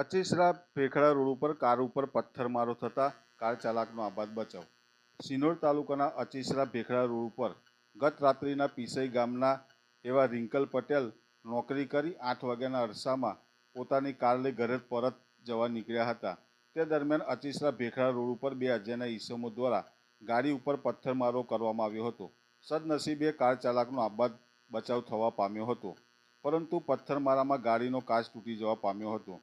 અચીસરા ભેખડા road ઉપર car ઉપર પથ્થરમારો થતાં કાર ચાલકનો આબાદ બચાવ. સિનોર તાલુકાના અચીસરા ભેખડા રોડ ઉપર ગત રાત્રિના પીસઈ ગામના એવા રિંકલ પટેલ નોકરી કરી આઠ વાગ્યાના અરસામાં પોતાની કાર લઈ ઘરે પરત જવા નીકળ્યા હતા. તે દરમિયાન અચીસરા ભેખડા રોડ ઉપર બે અજાણ્યા ઈસમો દ્વારા ગાડી ઉપર પથ્થરમારો કરવામાં આવ્યો હતો. સદનસીબે કાર ચાલકનો આબાદ બચાવ થવા પામ્યો હતો. પરંતુ પથ્થરમારામાં ગાડીનો કાચ તૂટી જવા પામ્યો હતો.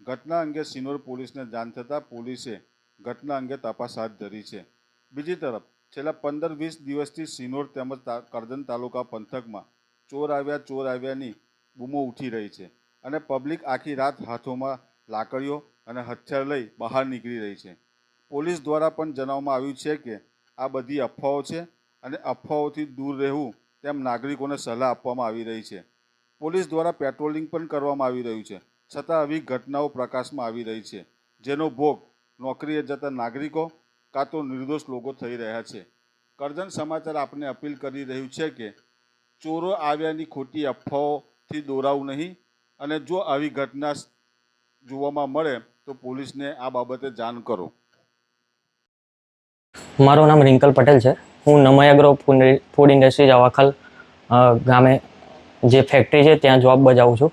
ઘટના અંગે સિનોર પોલીસને જાણ થતાં પોલીસે ઘટના અંગે તપાસ હાથ ધરી છે. બીજી તરફ, છેલ્લા પંદર વીસ દિવસથી સિનોર તેમજ કરજણ તાલુકા પંથકમાં ચોર આવ્યા ચોર આવ્યાની બૂમો ઉઠી રહી છે અને પબ્લિક આખી રાત હાથોમાં લાકડીઓ અને હથિયાર લઈ બહાર નીકળી રહી છે. પોલીસ દ્વારા પણ જણાવવામાં આવ્યું છે કે આ બધી અફવાઓ છે અને અફવાઓથી દૂર રહેવું તેમ નાગરિકોને સલાહ આપવામાં આવી રહી છે. પોલીસ દ્વારા પેટ્રોલિંગ પણ કરવામાં આવી રહ્યું છે. છતાં આવી ઘટનાઓ પ્રકાશમાં આવી રહી છે, જેનો ભોગ નોકરીએ જતા નાગરિકો કાં તો નિર્દોષ લોકો થઈ રહ્યા છે. કરજણ સમાચાર આપને અપીલ કરી રહ્યું છે કે ચોરો આવ્યાની ખોટી અફવાઓથી દોરાવું નહીં અને જો આવી ઘટના જોવામાં મળે તો પોલીસને આ બાબતે જાણ કરો. મારું નામ રિંકલ પટેલ છે. હું નમયાગ્રો ફૂડ ઇન્ડસ્ટ્રીઝ અવાખલ ગામે જે ફેક્ટરી છે ત્યાં જોબ બજાવું છું.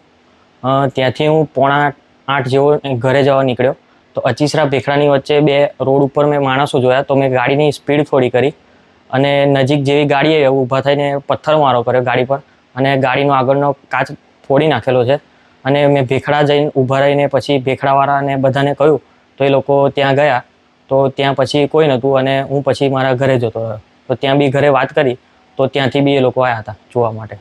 ત્યાંથી હું પોણા આઠ જેવો ઘરે જવા નીકળ્યો. તો અચીસરા ભેખડાની વચ્ચે બે રોડ ઉપર મેં માણસો જોયા, તો મેં ગાડીની સ્પીડ થોડી કરી અને નજીક જેવી ગાડી આવી ઊભા થઈને પથ્થર મારો કર્યો ગાડી પર અને ગાડીનો આગળનો કાચ ફોડી નાખેલો છે અને મેં ભેખડા જઈને ઊભા રહીને પછી ભેખડાવાળાને બધાને કહ્યું, તો એ લોકો ત્યાં ગયા, તો ત્યાં પછી કોઈ નહોતું અને હું પછી મારા ઘરે જતો રહ્યો. તો ત્યાં બી ઘરે વાત કરી, તો ત્યાંથી બી એ લોકો આવ્યા હતા જોવા માટે.